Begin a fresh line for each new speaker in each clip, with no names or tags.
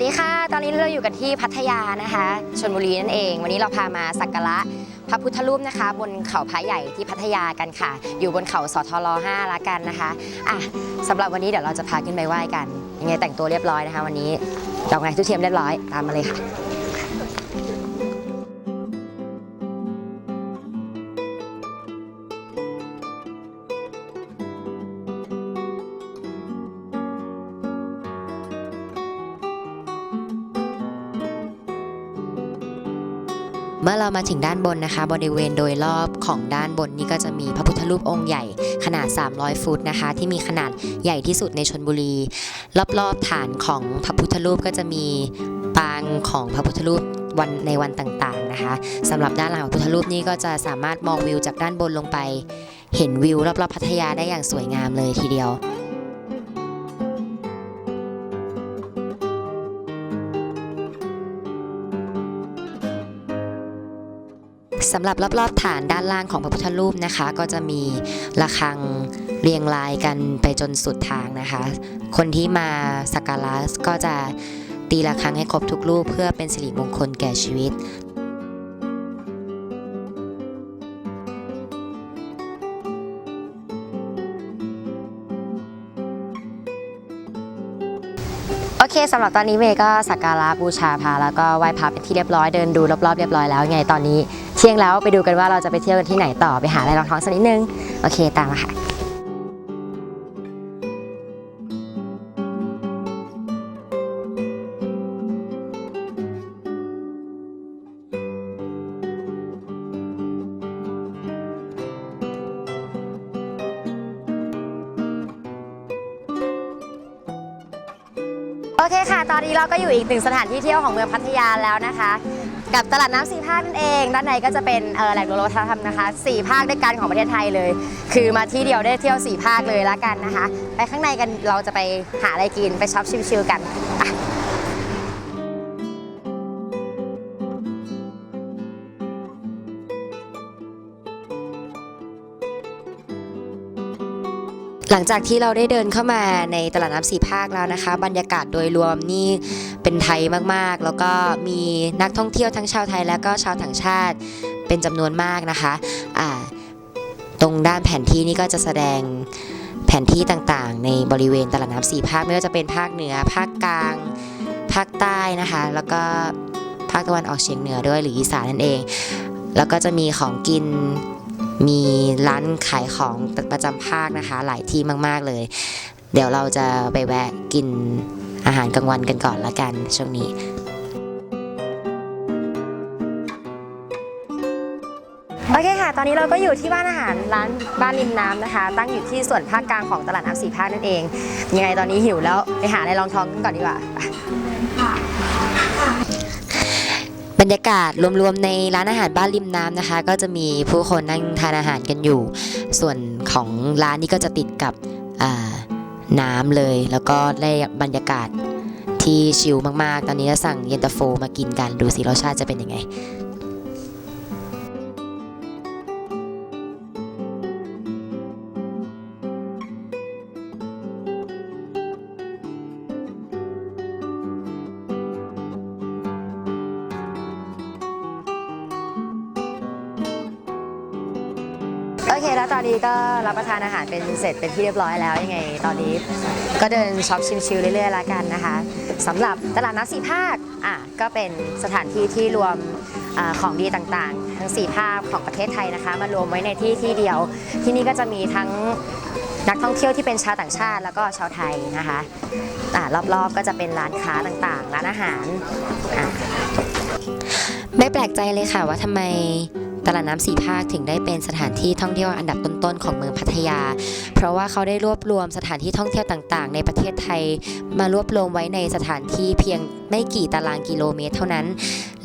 สวัสดีค่ะ ตอนนี้เราอยู่กันที่พัทยานะคะชลบุรีนั่นเอง วันนี้เราพามาสักการะพระพุทธรูปนะคะ บนเขาพระใหญ่ที่พัทยากันค่ะ อยู่บนเขาสทล5ละกันนะคะอะสำหรับวันนี้เดี๋ยวเราจะพาขึ้นไปไหว้กัน ยังไงแต่งตัวเรียบร้อยนะคะ วันนี้เราไงทุกเทียมเรียบร้อยตามมาเลยค่ะ เมื่อเรามาถึงด้านบนนะคะ บริเวณโดยรอบของด้านบนนี้ก็จะมีพระพุทธรูปองค์ใหญ่ขนาด 300 ฟุตนะคะ ที่มีขนาดใหญ่ที่สุดในชนบุรี รอบๆฐานของพระพุทธรูปก็จะมีปางของพระพุทธรูปวันในวันต่างๆนะคะสำหรับด้านหลังของพระพุทธรูปนี้ก็จะสามารถมองวิวจากด้านบนลงไป เห็นวิวรอบๆพัทยาได้อย่างสวยงามเลยทีเดียว สำหรับรอบๆฐานด้านล่างของพระพุทธรูปนะคะ ก็จะมีระฆังเรียงรายกันไปจนสุดทางนะคะ คนที่มาสักการะก็จะตีระฆังให้ครบทุกรูปเพื่อเป็นสิริมงคลแก่ชีวิต เคสำหรับตอนนี้เมย์ก็สักการะบูชาพระแล้วก็ไหว้พระเป็นที่เรียบร้อยเดินดูรอบๆเรียบร้อยแล้วไงตอนนี้เที่ยงแล้วไปดูกันว่าเราจะไปเที่ยวกันที่ไหนต่อไปหาอะไรรองท้องสักนิดนึงโอเคตามมาค่ะ คค่ะ ตอนนี้เราก็อยู่อีกหนึ่งสถานที่เที่ยวของเมืองพัทยาแล้วนะคะ กับตลาดน้ำสี่ภาคนั่นเอง ด้านในก็จะเป็นแหล่งรวมวัฒนธรรมนะคะสี่ภาคด้วยกันของประเทศไทยเลย คือมาที่เดียวได้เที่ยวสี่ภาคเลยละกันนะคะ ไปข้างในกันเราจะไปหาอะไรกินไปช็อปชิลๆกัน หลังจากที่เราได้เดินเข้ามาในตลาดน้ำสี่ภาคแล้วนะคะ บรรยากาศโดยรวมนี่เป็นไทยมากๆ แล้วก็มีนักท่องเที่ยวทั้งชาวไทยและก็ชาวต่างชาติเป็นจำนวนมากนะคะอ่าตรงด้านแผนที่นี่ก็จะแสดงแผนที่ต่างๆ ในบริเวณตลาดน้ำสี่ภาคไม่ว่าจะเป็นภาคเหนือ ภาคกลาง ภาคใต้นะคะ แล้วก็ภาคตะวันออกเฉียงเหนือด้วยหรืออีสานนั่นเอง แล้วก็จะมีของกิน มีร้านขายของประจำภาคนะคะ หลายที่มากๆเลย เดี๋ยวเราจะไปแวะกินอาหารกลางวันกันก่อนละกันช่วงนี้โอเคค่ะ ตอนนี้เราก็อยู่ที่บ้านอาหารร้านบ้านริมน้ำนะคะ ตั้งอยู่ที่ส่วนภาคกลางของตลาดน้ำสี่ภาคนั่นเอง ยังไงตอนนี้หิวแล้วไปหาอะไรรองท้องกันก่อนดีกว่า บรรยากาศรวมๆในร้านอาหารบ้านริมน้ำนะคะ ก็จะมีผู้คนนั่งทานอาหารกันอยู่ ส่วนของร้านนี้ก็จะติดกับน้ำเลย แล้วก็ได้บรรยากาศที่ชิลมากๆ ตอนนี้จะสั่งเย็นตาโฟมากินกัน ดูสิรสชาติจะเป็นยังไง แล้วตอนนี้ก็รับประทานอาหารเป็นเสร็จเป็นที่เรียบร้อยแล้วยังไง ตอนนี้ก็เดินช็อปชิมชิลเรื่อยๆแล้วกันนะคะสำหรับตลาดน้ำสี่ภาคอะก็เป็นสถานที่ที่รวมอของดีต่างๆ ทั้งสี่ภาคของประเทศไทยนะคะมารวมไว้ในที่ที่เดียว ที่นี่ก็จะมีทั้งนักท่องเที่ยวที่เป็นชาวต่างชาติแล้วก็ชาวไทยนะคะรอบๆก็จะเป็นร้านค้าต่างๆ ร้านอาหาร ไม่แปลกใจเลยค่ะว่าทำไม ตลาดน้ำสีภาคถึงได้เป็นสถานที่ท่องเที่ยวอันดับต้นๆของเมืองพัทยา เพราะว่าเขาได้รวบรวมสถานที่ท่องเที่ยวต่างๆ ในประเทศไทย มารวบรวมไว้ในสถานที่เพียงไม่กี่ตารางกิโลเมตรเท่านั้น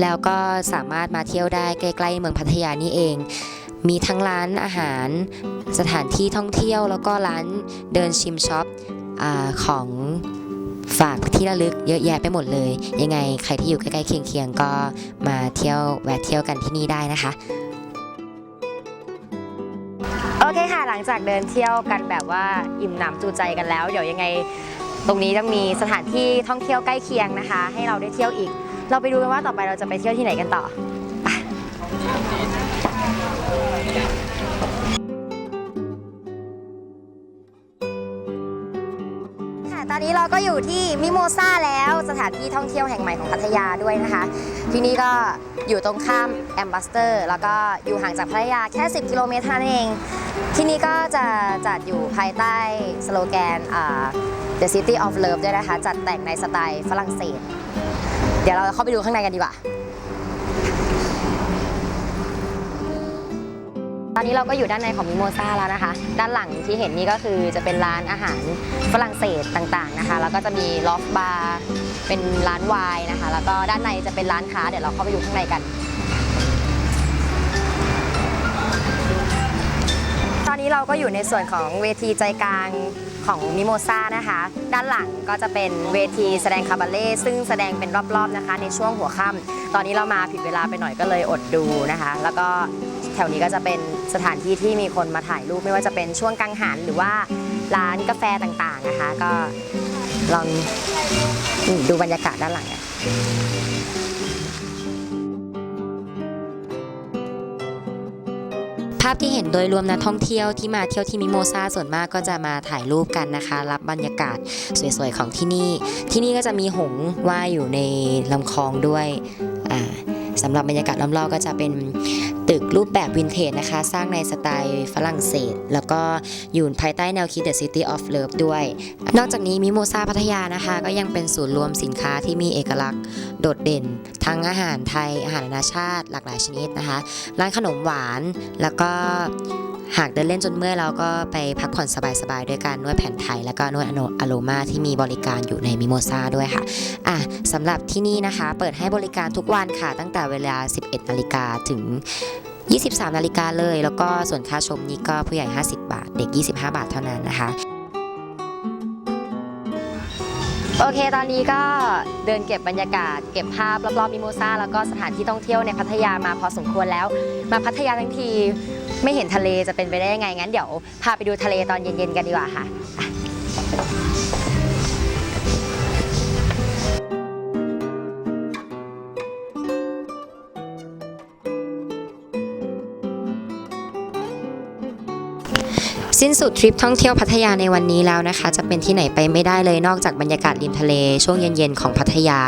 แล้วก็สามารถมาเที่ยวได้ใกล้ๆเมืองพัทยานี่เอง มีทั้งร้านอาหาร สถานที่ท่องเที่ยวแล้วก็ร้านเดินชิมช็อปอของฝากที่ระลึกเยอะแยะไปหมดเลย ยังไงใครที่อยู่ใกล้ๆเคียงๆ ก็มาเที่ยวแวะเที่ยวกันที่นี่ได้นะคะ ลังจากเดินเที่ยวกันแบบว่าอิ่มหนำจูใจกันแล้ว เดี๋ยวยังไง ตรงนี้ต้องมีสถานที่ท่องเที่ยวใกล้เคียงนะคะ ให้เราได้เที่ยวอีก เราไปดูกันว่าต่อไปเราจะไปเที่ยวที่ไหนกันต่อ นี้เราก็อยู่ที่มิโมซาแล้วสถานที่ท่องเที่ยวแห่งใหม่ของพัทยาด้วยนะคะ ที่นี่ก็อยู่ตรงข้ามแอมบัสเตอร์แล้วก็อยู่ห่างจากพัทยาแค่ 10 กิโลเมตรเท่านั้นเอง ที่นี่ก็จะจัดอยู่ภายใต้สโลแกนอ่า The City of Love ด้วยนะคะ จัดแต่งในสไตล์ฝรั่งเศส เดี๋ยวเราเข้าไปดูข้างในกันดีกว่า ตอนนี้เราก็อยู่ด้านในของมิโมซาแล้วนะคะ ด้านหลังที่เห็นนี่ก็คือจะเป็นร้านอาหารฝรั่งเศสต่างๆนะคะ แล้วก็จะมีลอฟบาร์เป็นร้านไวน์นะคะ แล้วก็ด้านในจะเป็นร้านค้าเดี๋ยวเราเข้าไปดูข้างในกัน ตอนนี้เราก็อยู่ในส่วนของเวทีใจกลางของมิโมซานะคะ ด้านหลังก็จะเป็นเวทีแสดงคาบาเล่ซึ่งแสดงเป็นรอบๆนะคะ ในช่วงหัวค่ำตอนนี้เรามาผิดเวลาไปหน่อยก็เลยอดดูนะคะ แล้วก็ แถวนี้ก็จะเป็นสถานที่ที่มีคนมาถ่ายรูปไม่ว่าจะเป็นช่วงกังหันหรือว่าร้านกาแฟต่างๆนะคะ ก็ลองดูบรรยากาศด้านหลังภาพที่เห็นโดยรวมนักท่องเที่ยวที่มาเที่ยวที่มิโมซาส่วนมากก็จะมาถ่ายรูปกันนะคะ รับบรรยากาศสวยๆของที่นี่ ที่นี่ก็จะมีหงว่ายอยู่ในลำคลองด้วยอ่าสำหรับบรรยากาศรอบๆก็จะเป็น ตึกรูปแบบวินเทจนะคะ สร้างในสไตล์ฝรั่งเศส แล้วก็อยู่ภายใต้แนวคิด The City of Love ด้วย นอกจากนี้มิโมซาพัทยานะคะ ก็ยังเป็นศูนย์รวมสินค้าที่มีเอกลักษณ์โดดเด่น ทั้งอาหารไทยอาหารนานาชาติ หลากหลายชนิดนะคะ ร้านขนมหวานแล้วก็ หากเดินเล่นจนเมื่อยเราก็ไปพักผ่อนสบายๆ ด้วยการนวดแผนไทย แล้วก็นวดอโรมาที่มีบริการอยู่ในมิโมซาด้วยค่ะอะสำหรับที่นี่นะคะ เปิดให้บริการทุกวันค่ะ ตั้งแต่เวลา 11นาฬิกาถึง 23นาฬิกาเลย แล้วก็ส่วนค่าชมนี้ก็ผู้ใหญ่ 50 บาท เด็ก 25 บาทเท่านั้นนะคะโอเค ตอนนี้ก็เดินเก็บบรรยากาศ เก็บภาพรอบๆมิโมซาแล้วก็สถานที่ท่องเที่ยวในพัทยามาพอสมควรแล้ว มาพัทยาทั้งที ไม่เห็นทะเลจะเป็นไปได้ยังไงงั้นเดี๋ยวพาไปดูทะเลตอนเย็นๆกันดีกว่าค่ะ สิ้นสุดทริปท่องเที่ยวพัทยาในวันนี้แล้วนะคะ จะเป็นที่ไหนไปไม่ได้เลยนอกจากบรรยากาศริมทะเลช่วงเย็นๆของพัทยา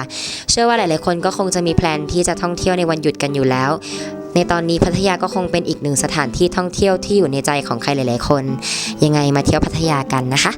เชื่อว่าหลายๆคนก็คงจะมีแพลนที่จะท่องเที่ยวในวันหยุดกันอยู่แล้ว ในตอนนี้พัทยาก็คงเป็นอีกหนึ่งสถานที่ท่องเที่ยวที่อยู่ในใจของใครหลาย ๆ คน ยังไงมาเที่ยวพัทยากันนะคะ